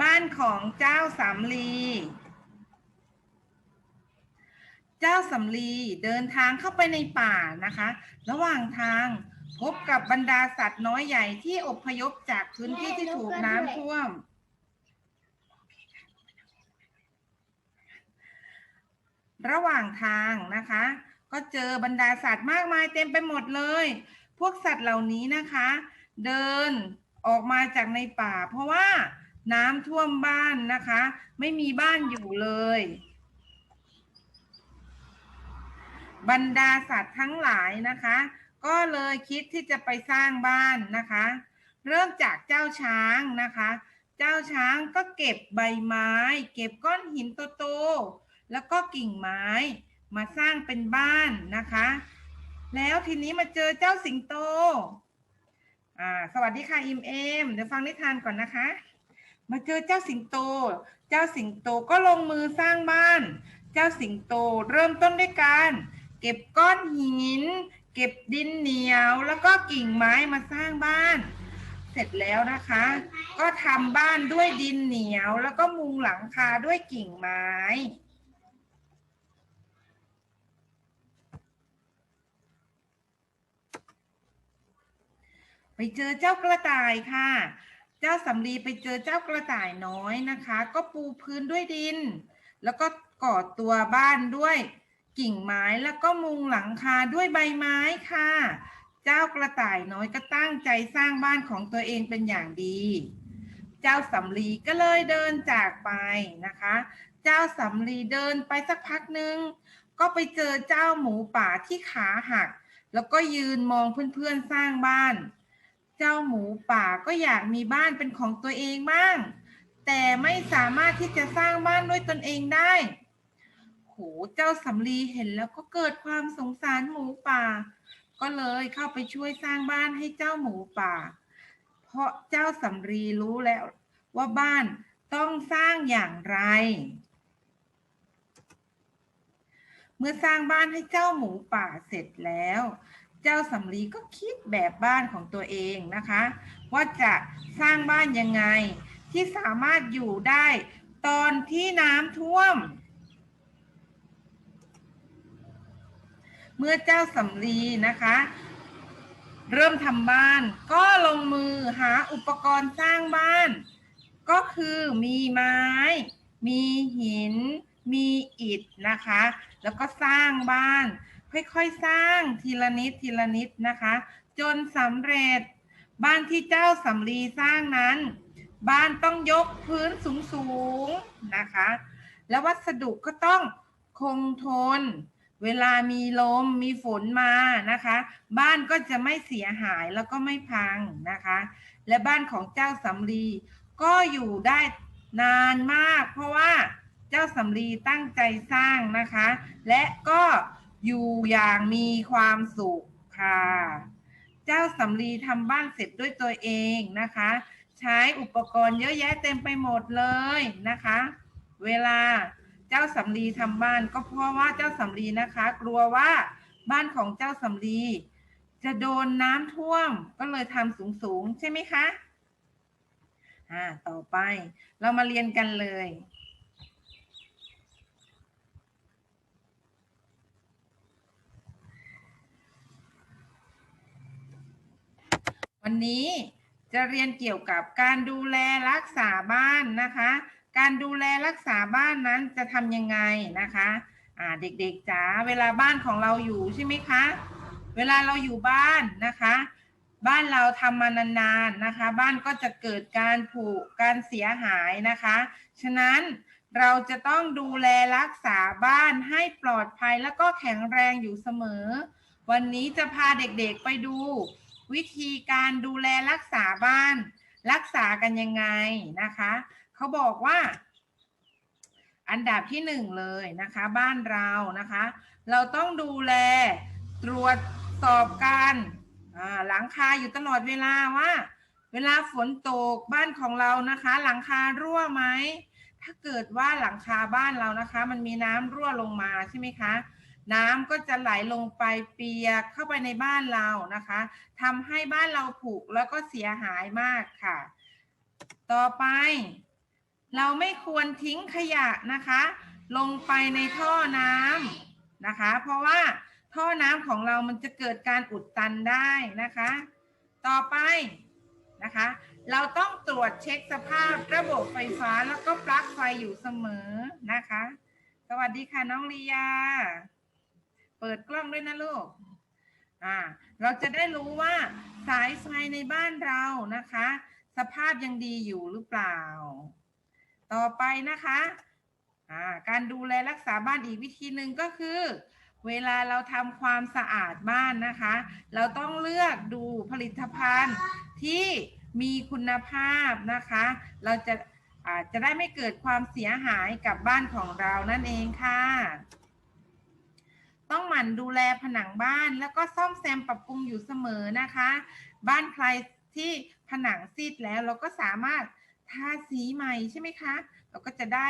บ้านของเจ้าสำลี เจ้าสำลีเดินทางเข้าไปในป่านะคะ ระหว่างทางพบกับบรรดาสัตว์น้อยใหญ่ที่อพยพจากพื้นที่ที่ถูกน้ำท่วม ระหว่างทางนะคะ ก็เจอบรรดาสัตว์มากมายเต็มไปหมดเลย พวกสัตว์เหล่านี้นะคะ เดินออกมาจากในป่า เพราะว่า น้ำท่วมบ้านนะคะ ไม่มีบ้านอยู่เลย บรรดาสัตว์ทั้งหลายนะคะ ก็เลยคิดที่จะไปสร้างบ้านนะคะ เริ่มจากเจ้าช้างนะคะ เจ้าช้างก็เก็บใบไม้ เก็บก้อนหินโตๆแล้วก็กิ่งไม้มาสร้างเป็นบ้านนะคะ แล้วทีนี้มาเจอเจ้าสิงโตอ่าสวัสดีค่ะ อิมเอม เดี๋ยวฟังนิทานก่อนนะคะ มาเจอเจ้าสิงโต เจ้าสิงโตก็ลงมือสร้างบ้าน เจ้าสิงโตเริ่มต้นด้วยการ เก็บก้อนหิน เก็บดินเหนียว แล้วก็กิ่งไม้มาสร้างบ้าน เสร็จแล้วนะคะ ก็ทำบ้านด้วยดินเหนียว แล้วก็มุงหลังคาด้วยกิ่งไม้ไปเจอเจ้ากระต่ายค่ะเจ้าสำลีไปเจอเจ้ากระต่ายน้อยนะคะ ก็ปูพื้นด้วยดิน แล้วก็ก่อตัวบ้านด้วยกิ่งไม้แล้วก็มุงหลังคาด้วยใบไม้ค่ะ เจ้ากระต่ายน้อยก็ตั้งใจสร้างบ้านของตัวเองเป็นอย่างดี เจ้าสำลีก็เลยเดินจากไปนะคะ เจ้าสำลีเดินไปสักพักหนึ่งก็ไปเจอเจ้าหมูป่าที่ขาหัก แล้วก็ยืนมองเพื่อนๆสร้างบ้าน เจ้าหมูป่าก็อยากมีบ้านเป็นของตัวเองบ้าง แต่ไม่สามารถที่จะสร้างบ้านด้วยตนเองได้ โห เจ้าสำลีเห็นแล้วก็เกิดความสงสารหมูป่า ก็เลยเข้าไปช่วยสร้างบ้านให้เจ้าหมูป่า เพราะเจ้าสำลีรู้แล้วว่าบ้านต้องสร้างอย่างไร เมื่อสร้างบ้านให้เจ้าหมูป่าเสร็จแล้ว เจ้าสำลีก็คิดแบบบ้านของตัวเองนะคะ ว่าจะสร้างบ้านยังไง ที่สามารถอยู่ได้ตอนที่น้ำท่วม เมื่อเจ้าสำลีนะคะ เริ่มทำบ้านก็ลงมือหาอุปกรณ์สร้างบ้าน ก็คือมีไม้ มีหิน มีอิฐนะคะ แล้วก็สร้างบ้าน ค่อยๆสร้างทีละนิดทีละนิดนะคะ จนสำเร็จบ้านที่เจ้าสำลีสร้างนั้น บ้านต้องยกพื้นสูงๆนะคะ แล้ววัสดุก็ต้องคงทน เวลามีลมมีฝนมานะคะ บ้านก็จะไม่เสียหายแล้วก็ไม่พังนะคะ และบ้านของเจ้าสำลีก็อยู่ได้นานมาก เพราะว่าเจ้าสำลีตั้งใจสร้างนะคะ และก็ อยู่อย่างมีความสุขค่ะ เจ้าสำลีทำบ้านเสร็จด้วยตัวเองนะคะ ใช้อุปกรณ์เยอะแยะเต็มไปหมดเลยนะคะ เวลาเจ้าสำลีทำบ้านก็เพราะว่าเจ้าสำลีนะคะ กลัวว่าบ้านของเจ้าสำลีจะโดนน้ำท่วมก็เลยทำสูงๆใช่ไหมคะอ่าต่อไปเรามาเรียนกันเลย วันนี้จะเรียนเกี่ยวกับการดูแลรักษาบ้านนะคะ การดูแลรักษาบ้านนั้นจะทำยังไงนะคะอ่าเด็กๆจ๋าเวลาบ้านของเราอยู่ใช่ไหมคะ เวลาเราอยู่บ้านนะคะ บ้านเราทำมานานๆนะคะ บ้านก็จะเกิดการผุการเสียหายนะคะ ฉะนั้นเราจะต้องดูแลรักษาบ้านให้ปลอดภัยแล้วก็แข็งแรงอยู่เสมอ วันนี้จะพาเด็กๆไปดู วิธีการดูแลรักษาบ้าน รักษากันยังไงนะคะเขาบอกว่า อันดับที่หนึ่งเลยนะคะ บ้านเรานะคะ เราต้องดูแลตรวจสอบการหลังคาอยู่ตลอดเวลาว่า เวลาฝนตกบ้านของเรานะคะ หลังคารั่วไหมถ้าเกิดว่าหลังคาบ้านเรานะคะ มันมีน้ำรั่วลงมาใช่ไหมคะ น้ำก็จะไหลลงไปเปียกเข้าไปในบ้านเรานะคะทำให้บ้านเราผุแล้วก็เสียหายมากค่ะ ต่อไป เราไม่ควรทิ้งขยะนะคะ ลงไปในท่อน้ำนะคะ เพราะว่าท่อน้ำของเรามันจะเกิดการอุดตันได้นะคะ ต่อไปนะคะ เราต้องตรวจเช็คสภาพระบบไฟฟ้าแล้วก็ปลั๊กไฟอยู่เสมอนะคะ สวัสดีค่ะ น้องลียา เปิดกล้องด้วยนะลูก อ่า เราจะได้รู้ว่าสายไฟในบ้านเรานะคะ สภาพยังดีอยู่หรือเปล่า ต่อไปนะคะ อ่า การดูแลรักษาบ้านอีกวิธีหนึ่งก็คือ เวลาเราทำความสะอาดบ้านนะคะ เราต้องเลือกดูผลิตภัณฑ์ที่มีคุณภาพนะคะ เราจะอาจจะได้ไม่เกิดความเสียหายกับบ้านของเรานั่นเองค่ะ ต้องหมั่นดูแลผนังบ้าน แล้วก็ซ่อมแซมปรับปรุงอยู่เสมอนะคะ บ้านใครที่ผนังซีดแล้วเราก็สามารถทาสีใหม่ใช่ไหมคะ เราก็จะได้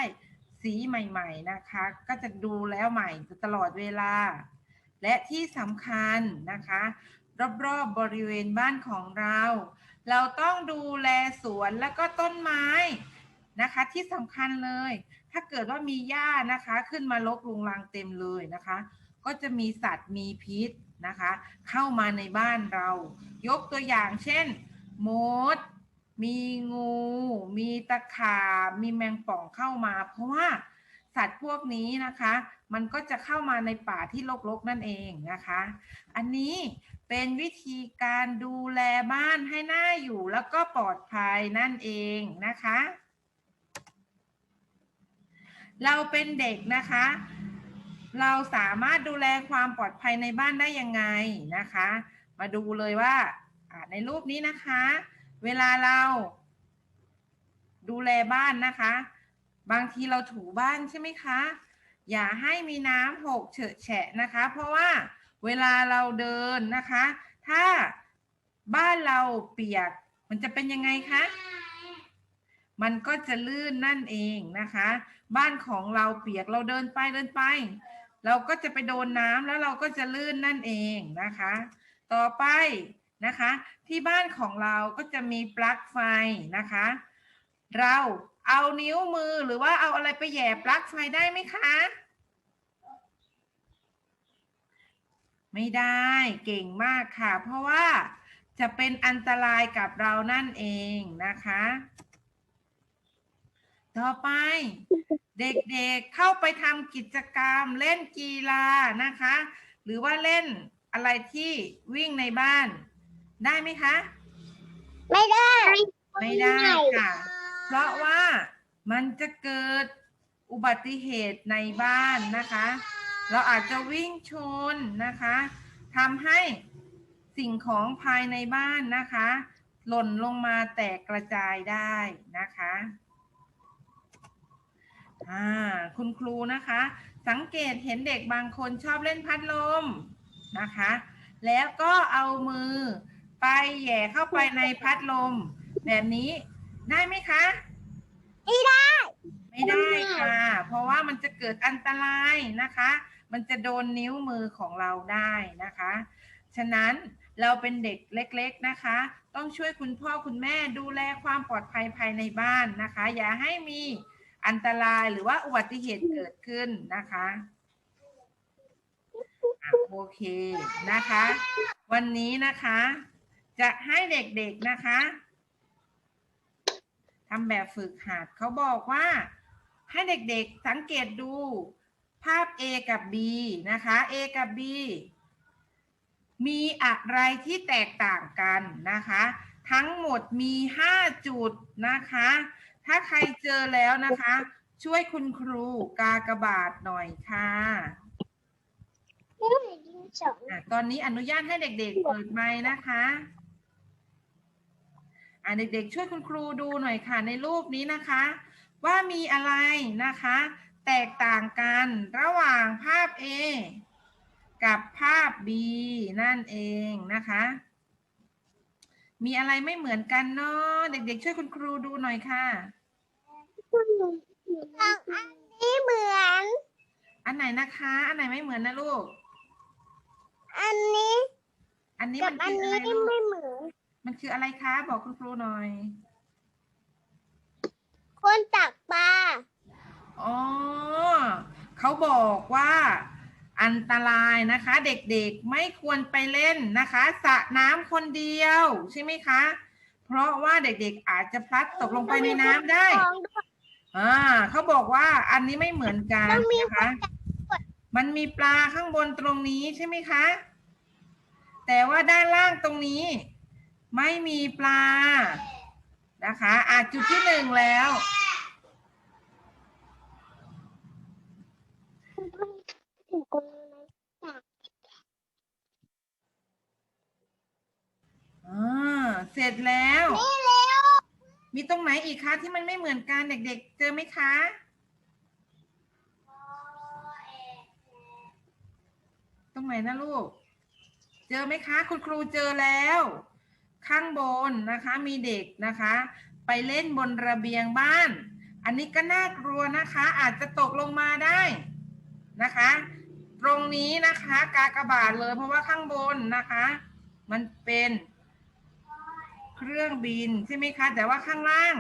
สีใหม่ๆนะคะ ก็จะดูแล้วใหม่ตลอดเวลา และที่สำคัญนะคะ รอบๆบริเวณบ้านของเรา เราต้องดูแลสวนแล้วก็ต้นไม้นะคะ ที่สำคัญเลย ถ้าเกิดว่ามีหญ้านะคะ ขึ้นมาลกลุงรังเต็มเลยนะคะ ก็จะมีสัตว์มีพิษนะคะ เข้ามาในบ้านเรา ยกตัวอย่างเช่นมด มีงู มีตะขาบมีแมงป่องเข้ามา เพราะว่าสัตว์พวกนี้นะคะ มันก็จะเข้ามาในป่าที่รกๆนั่นเองนะคะ อันนี้เป็นวิธีการดูแลบ้านให้น่าอยู่แล้วก็ปลอดภัยนั่นเองนะคะ เราเป็นเด็กนะคะ เราสามารถดูแลความปลอดภัยในบ้านได้ยังไงนะคะ มาดูเลยว่าในรูปนี้นะคะ เวลาเราดูแลบ้านนะคะ บางทีเราถูบ้านใช่ไหมคะ อย่าให้มีน้ำหกเฉอะแฉะนะคะ เพราะว่าเวลาเราเดินนะคะ ถ้าบ้านเราเปียกมันจะเป็นยังไงคะมันก็จะลื่นนั่นเองนะคะ บ้านของเราเปียกเราเดินไปเดินไป เราก็จะไปโดนน้ำแล้วเราก็จะลื่นนั่นเองนะคะ ต่อไปนะคะ ที่บ้านของเราก็จะมีปลั๊กไฟนะคะ เราเอานิ้วมือหรือว่าเอาอะไรไปแหย่ปลั๊กไฟได้ไหมคะ ไม่ได้เก่งมากค่ะ เพราะว่าจะเป็นอันตรายกับเรานั่นเองนะคะ ต่อไป เด็กๆเข้าไปทำกิจกรรมเล่นกีฬานะคะ หรือว่าเล่นอะไรที่วิ่งในบ้าน ได้ไหมคะ ไม่ได้ ไม่ได้ค่ะ เพราะว่ามันจะเกิดอุบัติเหตุในบ้านนะคะ เราอาจจะวิ่งชนนะคะทำให้สิ่งของภายในบ้านนะคะ หล่นลงมาแตกกระจายได้นะคะ อ่าคุณครูนะคะ สังเกตเห็นเด็กบางคนชอบเล่นพัดลมนะคะ แล้วก็เอามือไปแหย่เข้าไปในพัดลม แบบนี้ได้ไหมคะ ไม่ได้ ไม่ได้ค่ะ เพราะว่ามันจะเกิดอันตรายนะคะ มันจะโดนนิ้วมือของเราได้นะคะ ฉะนั้นเราเป็นเด็กเล็ก ๆนะคะ ต้องช่วยคุณพ่อคุณแม่ดูแลความปลอดภัยภายในบ้านนะคะ อย่าให้มี อันตรายหรือว่าอุบัติเหตุเกิดขึ้นนะคะอะโอเคนะคะ วันนี้นะคะ จะให้เด็กๆนะคะทำแบบฝึกหัดเขาบอกว่า ให้เด็กๆสังเกตดูภาพ A กับ B นะคะ A กับ B มีอะไรที่แตกต่างกันนะคะ ทั้งหมดมี 5 จุดนะคะ ถ้าใครเจอแล้วนะคะ ช่วยคุณครูกากบาทหน่อยค่ะอะ ตอนนี้อนุญาตให้เด็ก ๆ เปิดไมค์นะคะอะเด็กๆ ช่วยคุณครูดูหน่อยค่ะ ในรูปนี้นะคะ ว่ามีอะไรนะคะ แตกต่างกันระหว่างภาพ A กับภาพ B นั่นเองนะคะ มีอะไรไม่เหมือนกันเนาะเด็กๆ ช่วยคุณครูดูหน่อยค่ะ อันนี้เหมือน อันไหนนะคะ อันไหนไม่เหมือนนะลูก อันนี้อันนี้กัมับนอันคือนี้อะไรลูกไม่เหมือน มันคืออะไรคะ บอกคุณครูหน่อย คนตักปลาอ๋อเขาบอกว่าอันตรายนะคะ เด็กๆไม่ควรไปเล่นนะคะสระน้ำคนเดียว ใช่ไหมคะ เพราะว่าเด็กๆอาจจะพลัดตกลงไปในน้ำได้ ของด้วย อ่าเขาบอกว่าอันนี้ไม่เหมือนกันต้องมีนะคะ มันมีปลาข้างบนตรงนี้ใช่ไหมคะ แต่ว่าด้านล่างตรงนี้ ไม่มีปลา นะคะอาจุดที่หนึ่งแล้ว อ่า เสร็จแล้ว นี่เร็ว มีตรงไหนอีกคะที่มันไม่เหมือนกันเด็ก ๆ เจอไหมคะ ตรงไหนนะลูก เจอไหมคะ คุณครูเจอแล้ว ข้างบนนะคะมีเด็กนะคะ ไปเล่นบนระเบียงบ้าน อันนี้ก็น่ากลัวนะคะ อาจจะตกลงมาได้นะคะ ตรงนี้นะคะ กากบาทเลยเพราะว่าข้างบนนะคะ มันเป็น รื่องบินใช่ไหมคะ แต่ว่าข้างล่าง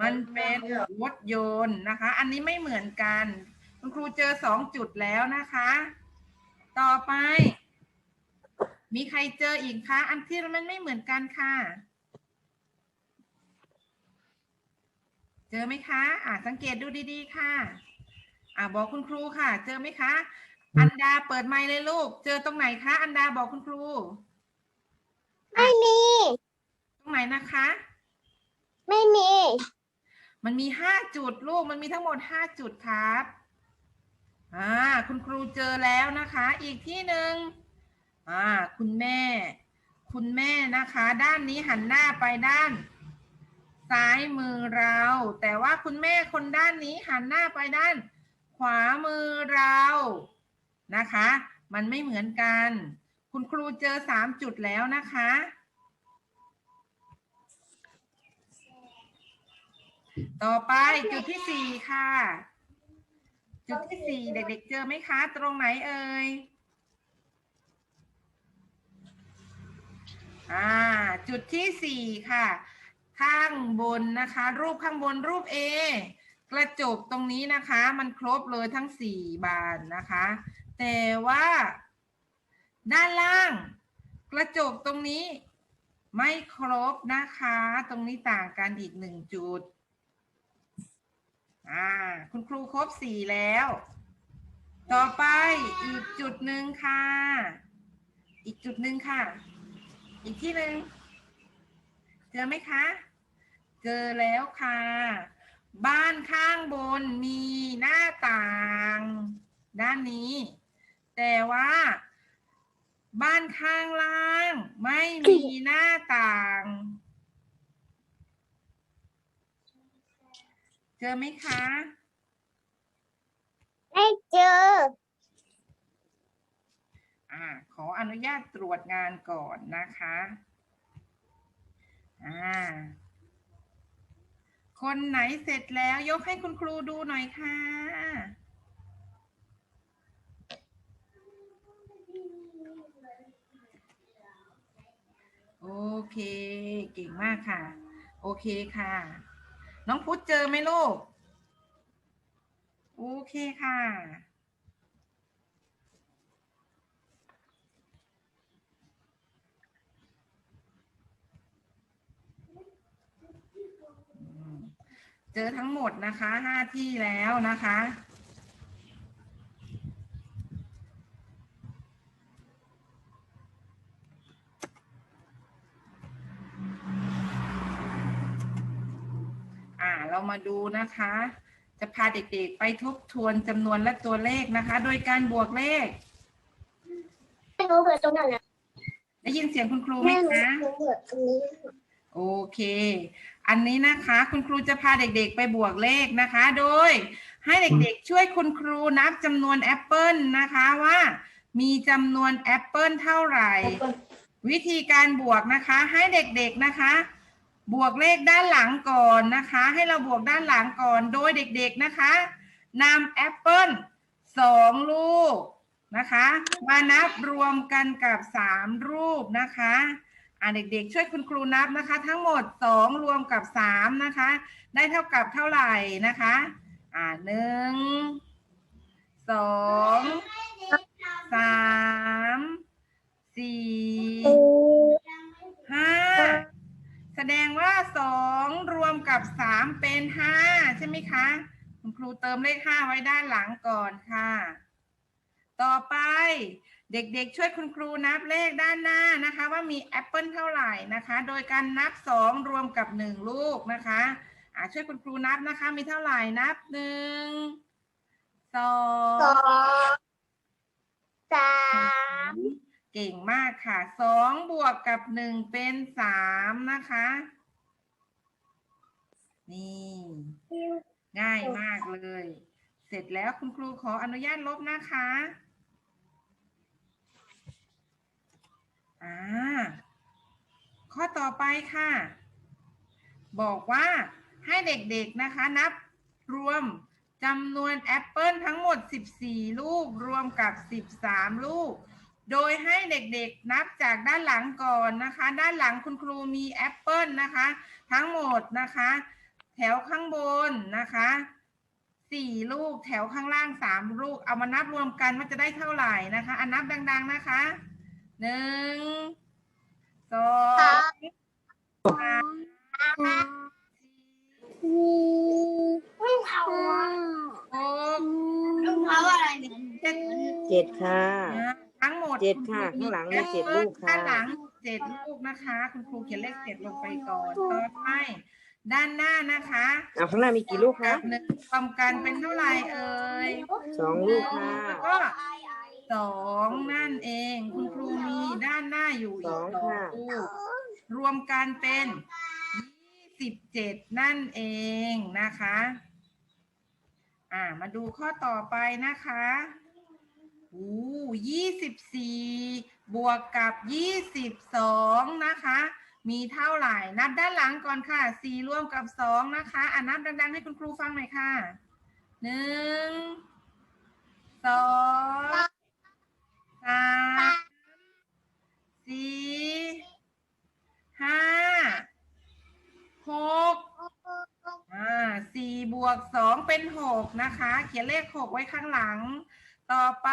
มันเป็นรถยนต์นะคะ อันนี้ไม่เหมือนกัน คุณครูเจอสองจุดแล้วนะคะ ต่อไป มีใครเจออีกคะ อันที่มันไม่เหมือนกันค่ะ เจอไหมคะ อ่าสังเกตดูดีๆค่ะ อ่าบอกคุณครูค่ะ เจอไหมคะ อันดาเปิดไมค์เลยลูก เจอตรงไหนคะ อันดาบอกคุณครูไม่มี รงไหนนะคะ ไม่มี มันมีห้าจุดลูกมันมีทั้งหมดห้าจุดครับอ่าคุณครูเจอแล้วนะคะ อีกที่หนึ่งอ่าคุณแม่ คุณแม่นะคะ ด้านนี้หันหน้าไปด้าน ซ้ายมือเรา แต่ว่าคุณแม่คนด้านนี้หันหน้าไปด้าน ขวามือเรานะคะ มันไม่เหมือนกัน คุณครูเจอสามจุดแล้วนะคะ ต่อไปจุดที่สี่ค่ะ จุดที่สี่เด็กๆเจอไหมคะ ตรงไหนเอ่ยอ่า จุดที่สี่ค่ะ ข้างบนนะคะ รูปข้างบนรูป A กระจกตรงนี้นะคะ มันครบเลยทั้งสี่บานนะคะ แต่ว่า ด้านล่าง กระจกตรงนี้ไม่ครบนะคะ ตรงนี้ต่างกันอีกหนึ่งจุด อ่า คุณครูครบสี่แล้ว ต่อไปอีกจุดหนึ่งค่ะ อีกจุดหนึ่งค่ะ อีกที่หนึ่งเจอไหมคะ เจอแล้วค่ะ บ้านข้างบนมีหน้าต่าง ด้านนี้ แต่ว่า บ้านข้างล่างไม่มีหน้าต่าง เจอไหมคะ ไม่เจอ อ่า ขออนุญาตตรวจงานก่อนนะคะ อ่า คนไหนเสร็จแล้วยกให้คุณครูดูหน่อยค่ะ โอเค เก่งมากค่ะ โอเคค่ะ น้องพุธเจอไหมลูก โอเคค่ะ เจอทั้งหมดนะคะห้าที่แล้วนะคะ อ่าเรามาดูนะคะ จะพาเด็กๆไปทบทวนจำนวนและตัวเลขนะคะ โดยการบวกเลข ไม่รู้เปิดตรงไหนนะได้ยินเสียงคุณครูไหมไม่รู้คะเปิดตรงนี้โอเค อันนี้นะคะคุณครูจะพาเด็กๆไปบวกเลขนะคะ โดยให้เด็กๆช่วยคุณครูนับจำนวนแอปเปิลนะคะว่ามีจำนวนแอปเปิลเท่าไหร่ วิธีการบวกนะคะ ให้เด็กๆนะคะ บวกเลขด้านหลังก่อนนะคะ ให้เราบวกด้านหลังก่อนโดยเด็กๆนะคะนำแอปเปิลสองลูกนะคะ มานับรวมกันกับสามรูปนะคะอ่าเด็กๆ ช่วยคุณครูนับนะคะ ทั้งหมดสองรวมกับสามนะคะ ได้เท่ากับเท่าไหร่นะคะอ่าหนึ่งสองสามสี่ห้า แสดงว่าสองรวมกับสามเป็นห้าใช่ไหมคะ คุณครูเติมเลขห้าไว้ด้านหลังก่อนค่ะ ต่อไปเด็กๆ ช่วยคุณครูนับเลขด้านหน้านะคะ ว่ามีแอปเปิลเท่าไหร่นะคะ โดยการนับสองรวมกับหนึ่งลูกนะคะอ่าช่วยคุณครูนับนะคะ มีเท่าไหร่นับหนึ่งสองสองสาม เก่งมากค่ะสองบวกกับหนึ่งเป็นสามนะคะ นี่ ง่ายมากเลย เสร็จแล้วคุณครูขออนุญาตลบนะคะอ่าข้อต่อไปค่ะ บอกว่าให้เด็กๆนะคะนับรวมจำนวนแอปเปิลทั้งหมด 14 ลูก รวมกับ 13 ลูก โดยให้เด็กๆนับจากด้านหลังก่อนนะคะ ด้านหลังคุณครูมีแอปเปิลนะคะ ทั้งหมดนะคะ แถวข้างบนนะคะสี่ลูกแถวข้างล่างสามลูก เอามานับรวมกันว่าจะได้เท่าไหร่นะคะอันนับดัง ๆนะคะหนึ่งสองสามสามสี่รองเท้าหกเจ็ดเจ็ดค่ะ ทั้งหมดเจ็ดค่ะณรูข้างหลังมีแอปเจ็ดปิ้ลูกค่ะด้านหลังเจ็ดลูกนะคะ คุณครูเขียนเลขเจ็ดลงไปก่อนต่อไปด้านหน้านะคะเอาข้างหน้ามีกี่ลูกกัคะบหนึ่งรวมกันเป็นเท่าไหร่เอ่ยสองลูกค่ะแล้วก็สองนั่นเอง คุณครูมีด้านหน้าอยู่อีกสองสองค่ะลูกรวมกันเป็นยี่สิบเจ็ดนั่นเองนะคะ อ่ามาดูข้อต่อไปนะคะ อู้ยี่สิบสี่บวกกับยี่สิบสองนะคะ มีเท่าไหร่ นับด้านหลังก่อนค่ะสี่รวมกับสองนะคะ อ่านับดัง ๆ ให้คุณครูฟังหน่อยค่ะหนึ่งสองสามสี่ห้าหกอ่าสี่บวกสองเป็นหกนะคะ เขียนเลขหกไว้ข้างหลัง ต่อไป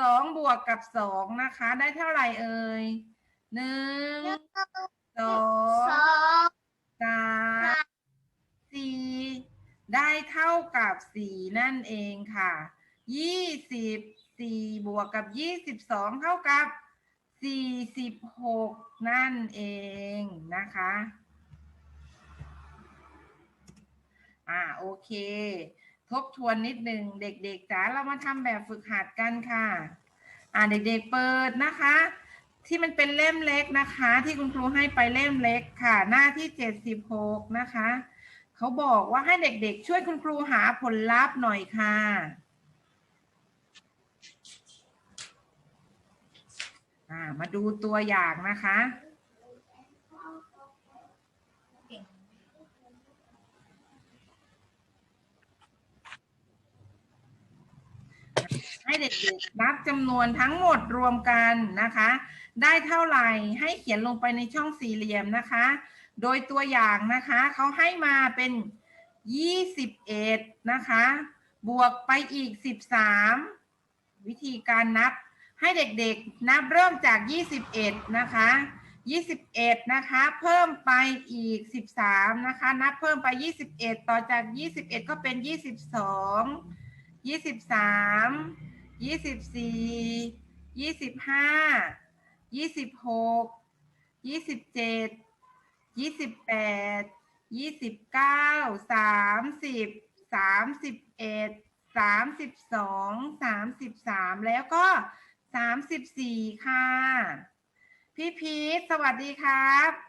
สองบวกกับสองนะคะ ได้เท่าไหร่เอ่ยหนึ่งสองสองสามสี่ได้เท่ากับสี่นั่นเองค่ะยี่สิบสี่บวกกับยี่สิบสองเท่ากับสี่สิบหกนั่นเองนะคะ อ่าโอเค ทบทวนนิดนึงเด็กๆจ๋าเรามาทำแบบฝึกหัดกันค่ะ อ่าเด็กๆเปิดนะคะ ที่มันเป็นเล่มเล็กนะคะ ที่คุณครูให้ไปเล่มเล็กค่ะ หน้าที่เจ็ดสิบหกนะคะเขาบอกว่าให้เด็กๆ ช่วยคุณครูหาผลลัพธ์หน่อยค่ะ มาดูตัวอย่างนะคะ ให้เด็กๆนับจำนวนทั้งหมดรวมกันนะคะ ได้เท่าไหร่ให้เขียนลงไปในช่องสี่เหลี่ยมนะคะ โดยตัวอย่างนะคะเขาให้มาเป็น 21 นะคะ บวกไปอีก 13 วิธีการนับให้เด็กๆ นับเริ่มจาก 21 นะคะ 21 นะคะ เพิ่มไปอีก 13 นะคะ นับเพิ่มไป 21 ต่อจาก 21 ก็เป็น 22ยี่สิบสาม ยี่สิบสี่ยี่สิบห้ายี่สิบหกยี่สิบเจ็ดยี่สิบแปดยี่สิบเก้าสามสิบสามสิบเอ็ดสามสิบสองสามสิบสามแล้วก็สามสิบสี่ค่ะ พี่พีทสวัสดีครับ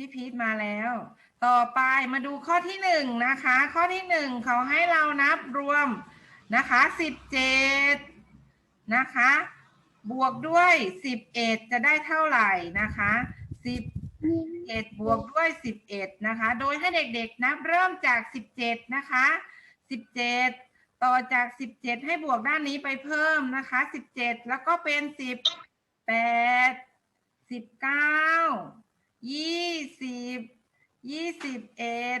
พี่พีทมาแล้ว ต่อไปมาดูข้อที่หนึ่งนะคะ ข้อที่หนึ่งเขาให้เรานับรวมนะคะสิบเจ็ดนะคะ บวกด้วยสิบเอ็ดจะได้เท่าไหร่นะคะสิบเอ็ดบวกด้วยสิบเอ็ดนะคะ โดยให้เด็กๆนับเริ่มจากสิบเจ็ดนะคะสิบเจ็ดต่อจากสิบเจ็ดให้บวกด้านนี้ไปเพิ่มนะคะสิบเจ็ดแล้วก็เป็นสิบแปดสิบเก้า ยี่สิบยี่สิบเอ็ด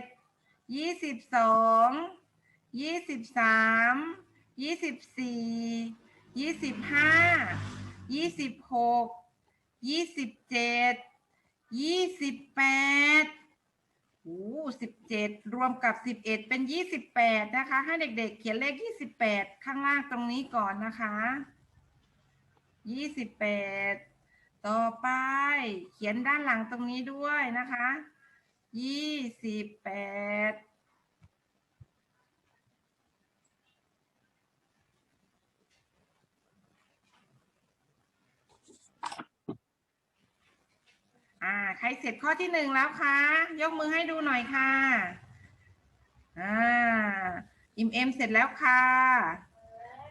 ยี่สิบสองยี่สิบสามยี่สิบสี่ยี่สิบห้ายี่สิบหกยี่สิบเจ็ดยี่สิบแปดโอ้สิบเจ็ดรวมกับสิบเอ็ดเป็นยี่สิบแปดนะคะ ให้เด็กๆ เขียนเลขยี่สิบแปดข้างล่างตรงนี้ก่อนนะคะยี่สิบแปด ต่อไปเขียนด้านหลังตรงนี้ด้วยนะคะ ยี่สิบแปด อ่า ใครเสร็จข้อที่หนึ่งแล้วคะ ยกมือให้ดูหน่อยค่ะ อ่า อิมเอ็มเสร็จแล้วค่ะ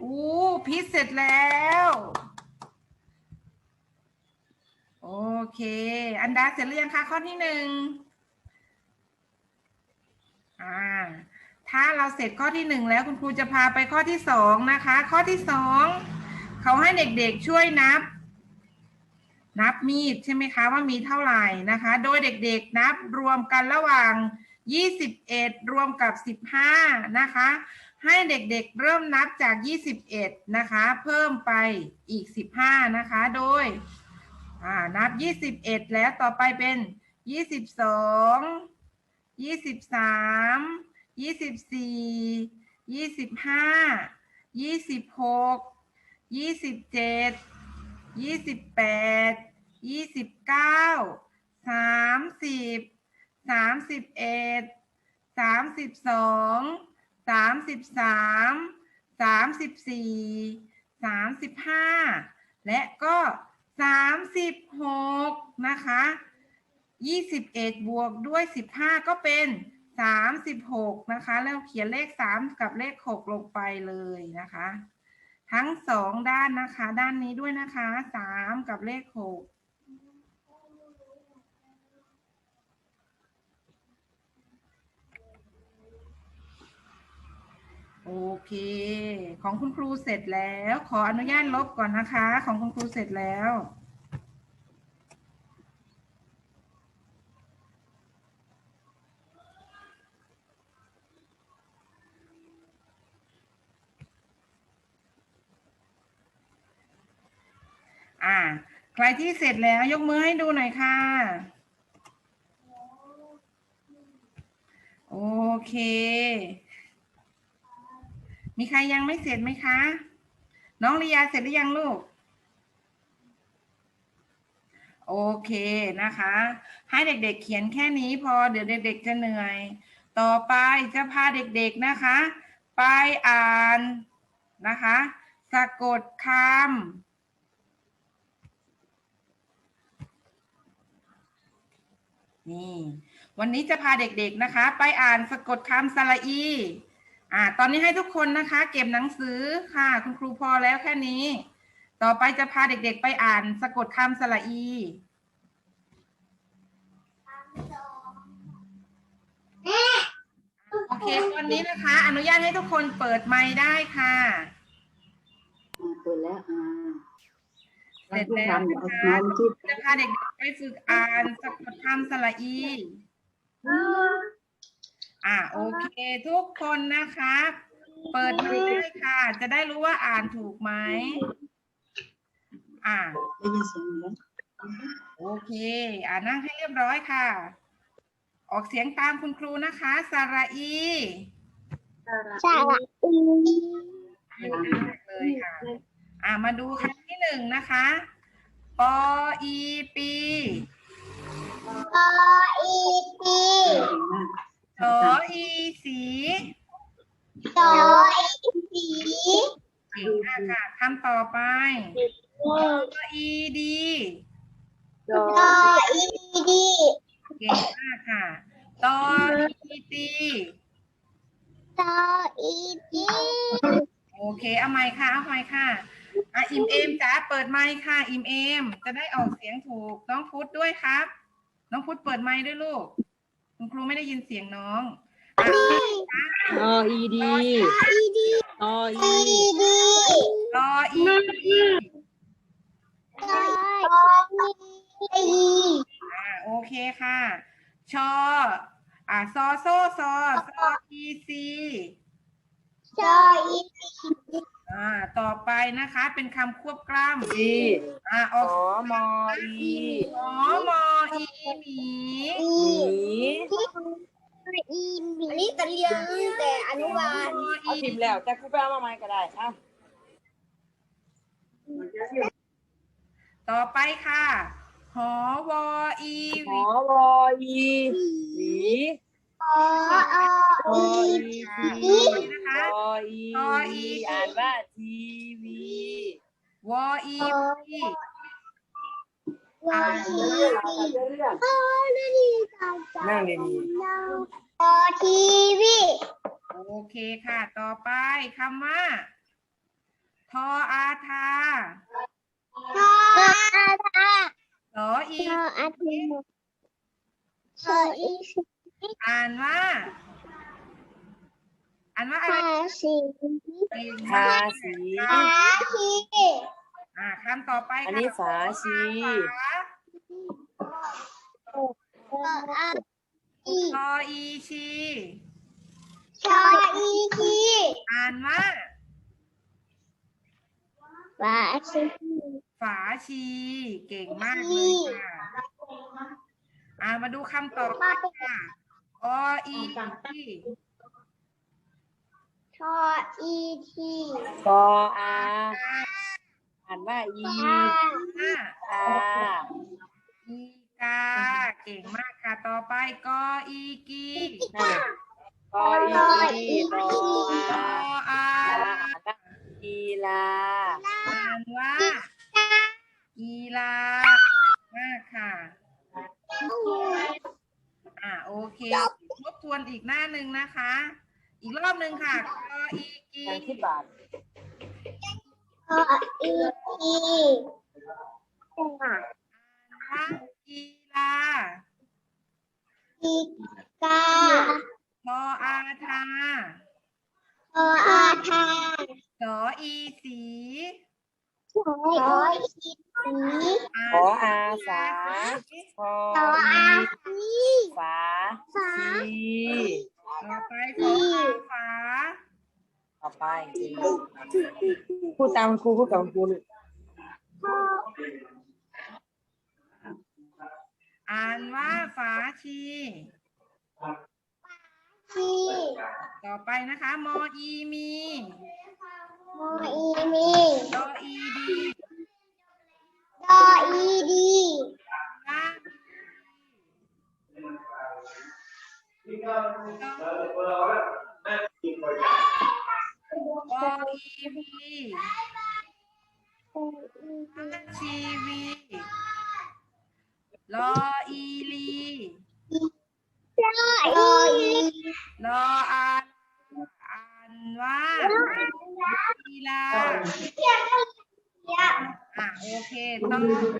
อู้พีชเสร็จแล้ว โอเค อันดาเสร็จหรือยังคะข้อที่หนึ่งอ่าถ้าเราเสร็จข้อที่หนึ่งแล้วคุณครูจะพาไปข้อที่สองนะคะ ข้อที่สองเขาให้เด็กๆช่วยนับ นับมีดใช่ไหมคะว่ามีเท่าไหร่นะคะ โดยเด็กๆนับรวมกันระหว่าง 21 รวมกับ 15 นะคะ ให้เด็กๆเริ่มนับจาก 21 นะคะ เพิ่มไปอีก 15 นะคะ โดย อ่านับ21แล้วต่อไปเป็น22 23 24 25 26 27ยี่สิบแปดยี่สิบเก้าสามสิบสามสิบเอ็ดสามสิบสองสามสิบสามสามสิบสี่สามสิบห้าและก็ สามสิบหกนะคะยี่สิบเอ็ดบวกด้วยสิบห้าก็เป็นสามสิบหกนะคะแล้วเขียนเลขสามกับเลขหกลงไปเลยนะคะ ทั้งสองด้านนะคะ ด้านนี้ด้วยนะคะสามกับเลขหก โอเค ของคุณครูเสร็จแล้ว ขออนุญาตลบก่อนนะคะ ของคุณครูเสร็จแล้วอ่า ใครที่เสร็จแล้วยกมือให้ดูหน่อยค่ะ โอเค มีใครยังไม่เสร็จไหมคะ น้องลียาเสร็จหรือยังลูก โอเคนะคะ ให้เด็กๆเขียนแค่นี้พอเดี๋ยวเด็ก ๆ จะเหนื่อย ต่อไปจะพาเด็กๆนะคะ ไปอ่านนะคะ สะกดคำนี่วันนี้จะพาเด็กๆนะคะ ไปอ่านสะกดคำสระอี อ่า ตอนนี้ให้ทุกคนนะคะ เก็บหนังสือค่ะ คุณครูพอแล้วแค่นี้ ต่อไปจะพาเด็กๆไปอ่านสะกดคำสระอีโอเคตอนนี้นะคะ อนุญาตให้ทุกคนเปิดไมค์ได้ค่ะเปิดแล้วอ่าเสร็จแล้วนะคะจะพาเด็กๆไปฝึกอ่านสะกดคำสระอี อ่าโอเค ทุกคนนะคะ เปิดไมค์ได้ค่ะ จะได้รู้ว่าอ่านถูกไหมอ่าได้ยินเสียงไหมโอเค อ่านั่งให้เรียบร้อยค่ะ ออกเสียงตามคุณครูนะคะสระอีสระอีเก่งมากเลยค่ะ อ่ามาดูคำที่หนึ่งนะคะปออีปีปออีปี สออีสีสออีสีเก่งมากค่ะคำต่อไปปออีดีดอสออีดีเก่งมากค่ะตออีตีสออีดีโอเคเอาไมค์ค่ะเอาไมค์ค่ะอะอิมเอมจ้าเปิดไมค์ค่ะ อิมเอม จะได้ออกเสียงถูกน้องพุทธด้วยครับ น้องพุทธเปิดไมค์ด้วยลูก คุณครูไม่ได้ยินเสียงน้องอะออีดีอีดีอออีอีดีรออีตออีอ่าโอเคค่ะ ชอ อ่าซอโซซอซออีซี ชออีอ่าต่อไปนะคะเป็นคำควบกล้ดีำอ่าอขอกอมออีหอมออีหมีอีหมีอีมีอันนี้ตะเลียงแต่อนุบาลมอเอาอีทิมแล้ว แต่กูไปเอามาใหม่ก็ได้อะต่อไปค่ะ หอวออีหอวออีหวี ออวออีอีต่อไปนะคะวออี อ่านว่าทีวีวออีวีวอทีเรื่องอนาดีตาจานั่งดีอทีวีโอเคค่ะ ต่อไปคำว่า ทออาทาทออาทาสออีทออาทีทออี อ่านว่า อ่านว่าอะไรทาสีเก่งทามากสีทาทีอ่าคำต่อไปอันค่ะนี้ฝาชีฝาทออาทีทออีชีทออีทีอ่านว่าวาชีฝาชีเก่งมากเลยค่ะอ่ามาดูคำต่อไปค่ะ ออีชีทออีทีกออาอ่านว่าอีทาอ่าอาอีกาเก่งมากค่ะ ต่อไปกออีกีนั่นกออีกอออาอาอ่านว่ากีฬาอ่านว่ากีฬามากค่ะ อ่าโอเคทบทวนอีกหน้าหนึ่งนะคะ อีกรอบหนึ่งค่ะกออีกีอย่างที่บาททออีทีว่ากีฬาอีกาทออาทาทออาทาสออีสีทออีสีขออาสาพอทออาอีที ฝาชีต่อไปขออาฝาต่อไปพูดตามครูพูดกับครูเลยอ่านว่าฝาชีทีต่อไปนะคะมออีมีมออีมีดออีดีดออีดีล่า บออีวีอาชีวีลออีลีดออีลออาอ่านว่ากีฬาอะโอเคตออี